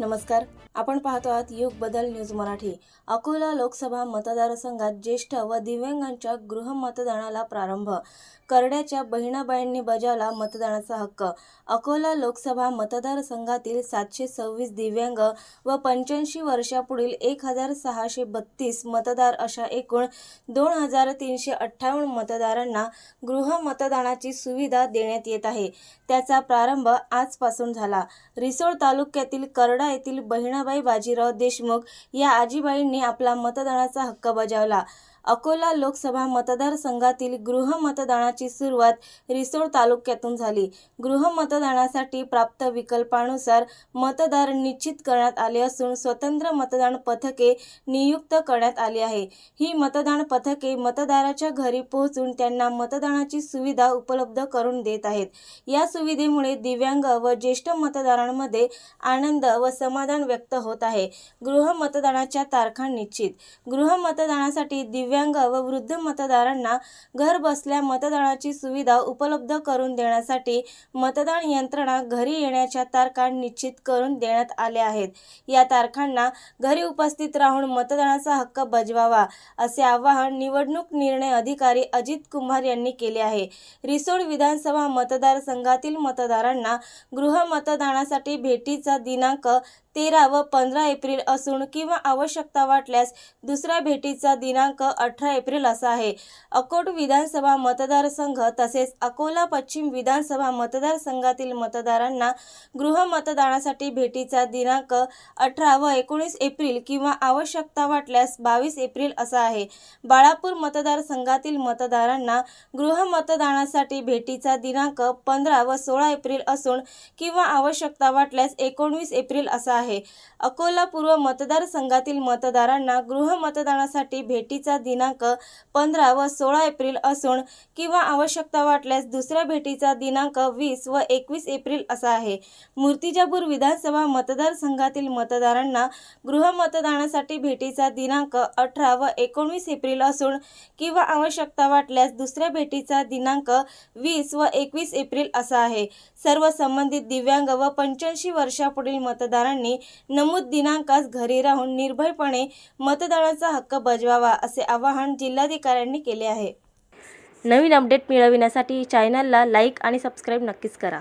नमस्कार. आपण पाहतो आहात युग बदल न्यूज मराठी. अकोला लोकसभा मतदारसंघात ज्येष्ठ व दिव्यांगांच्या गृहमतदानाला प्रारंभ. करड्याच्या बहिणाबाईंनी बजावला मतदानाचा हक्क. अकोला लोकसभा मतदारसंघातील सातशे सव्वीस दिव्यांग व पंच्याऐंशी वर्षापुढील एक हजार सहाशे बत्तीस मतदार अशा एकूण दोन हजार तीनशे अठ्ठावन्न मतदारांना गृहमतदानाची सुविधा देण्यात येत आहे. त्याचा प्रारंभ आजपासून झाला. रिसोड तालुक्यातील करडा येथील बहिणाबाई बाजीराव देशमुख या आजीबाईंनी आपला मतदानाचा हक्क बजावला. अकोला लोकसभा मतदारसंघातील गृहमतदानाची सुरुवात रिसोड तालुक्यातून झाली. गृहमतदानासाठी प्राप्त विकल्पानुसार मतदार निश्चित करण्यात आले असून स्वतंत्र मतदान पथके नियुक्त करण्यात आली आहे. ही मतदान पथके मतदाराच्या घरी पोहोचून त्यांना मतदानाची सुविधा उपलब्ध करून देत आहेत. या सुविधेमुळे दिव्यांग व ज्येष्ठ मतदारांमध्ये आनंद व समाधान व्यक्त होत आहे. गृहमतदानाच्या तारखा निश्चित. गृहमतदानासाठी दिव्यांग व वृद्ध मतदारांना घर बसल्या मतदानाची सुविधा उपलब्ध करून देण्यासाठी मतदान यंत्रणा घरी येण्याच्या तारखा निश्चित करून देण्यात आल्या आहेत. या तारखांना घरी उपस्थित राहून मतदानाचा हक्क बजवावा असे आवाहन निवडणूक निर्णय अधिकारी अजित कुमार यांनी केले आहे. रिसोड विधानसभा मतदारसंघातील मतदारांना गृहमतदानासाठी भेटीचा दिनांक तेरा व पंधरा एप्रिल असून किंवा आवश्यकता वाटल्यास दुसऱ्या भेटीचा दिनांक अठरा एप्रिल असा आहे. अकोट विधानसभा मतदारसंघ तसेच अकोला पश्चिम विधानसभा मतदारसंघातील मतदारांना गृहमतदानासाठी भेटीचा दिनांक अठरा व एकोणीस एप्रिल किंवा आवश्यकता वाटल्यास बावीस एप्रिल असा आहे. बाळापूर मतदारसंघातील मतदारांना गृहमतदानासाठी भेटीचा दिनांक पंधरा व सोळा एप्रिल असून किंवा आवश्यकता वाटल्यास एकोणवीस एप्रिल असा आहे. आहे. अकोला पूर्व मतदारसंघातील मतदारांना गृहमतदानासाठी भेटीचा दिनांक पंधरा व सोळा एप्रिल असून किंवा आवश्यकता वाटल्यास दुसऱ्या भेटीचा दिनांक वीस व एकवीस एप्रिल असा आहे. मूर्तिजापूर विधानसभा मतदारसंघातील मतदारांना गृहमतदानासाठी भेटीचा दिनांक अठरा व एकोणवीस एप्रिल असून किंवा आवश्यकता वाटल्यास दुसऱ्या भेटीचा दिनांक वीस व एकवीस एप्रिल असा आहे. सर्व संबंधित दिव्यांग व पंच्याऐंशी वर्षापुढील मतदारांनी नमूद दिनांकास घरी राहून निर्भयपणे मतदानाचा हक्क बजवावा असे आवाहन जिल्हाधिकाऱ्यांनी केले आहे. नवीन अपडेट मिळविण्यासाठी चॅनलला लाईक आणि सबस्क्राईब नक्कीच करा.